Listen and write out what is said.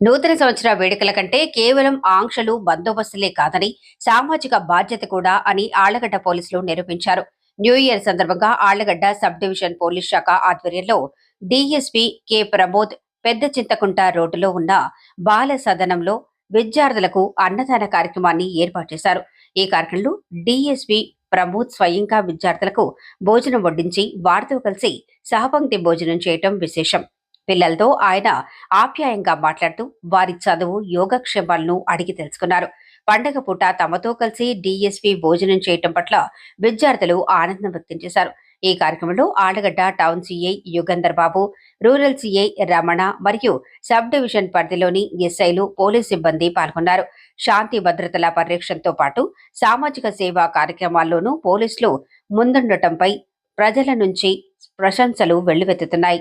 నూతన సంవత్సర వేడుకల కంటే కేవలం ఆంక్షలు బందోబస్తులే కాదని సామాజిక బాధ్యత కూడా అని ఆళ్ళగడ్డ పోలీసులు నిరూపించారు. న్యూ ఇయర్ సందర్భంగా ఆళ్ళగడ్డ సబ్ డివిజన్ పోలీస్ శాఖ ఆధ్వర్యంలో డీఎస్పీ కె ప్రమోద్ పెద్ద చింతకుంట రోడ్డులో ఉన్న బాల సదనంలో విద్యార్థులకు అన్నదాన కార్యక్రమాన్ని ఏర్పాటు చేశారు. ఈ కార్యక్రమంలో డీఎస్పీ ప్రమోద్ స్వయంగా విద్యార్థులకు భోజనం వడ్డించి వారితో కలిసి సహపంక్తి భోజనం చేయటం విశేషం. పిల్లలతో ఆయన ఆప్యాయంగా మాట్లాడుతూ వారి చదువు యోగక్షేమాలను అడిగి తెలుసుకున్నారు. పండగ పూట తమతో కలిసి డీఎస్పీ భోజనం చేయటం పట్ల విద్యార్థులు ఆనందం వ్యక్తం చేశారు. ఈ కార్యక్రమంలో Allagadda town CI Yugandhar Babu rural CI Ramana మరియు సబ్ డివిజన్ పరిధిలోని ఎస్ఐలు పోలీస్ సిబ్బంది పాల్గొన్నారు. శాంతి భద్రతల పరిరక్షణతో పాటు సామాజిక సేవా కార్యక్రమాల్లోనూ పోలీసులు ముందుండటంపై ప్రజల నుంచి ప్రశంసలు వెల్లువెత్తుతున్నాయి.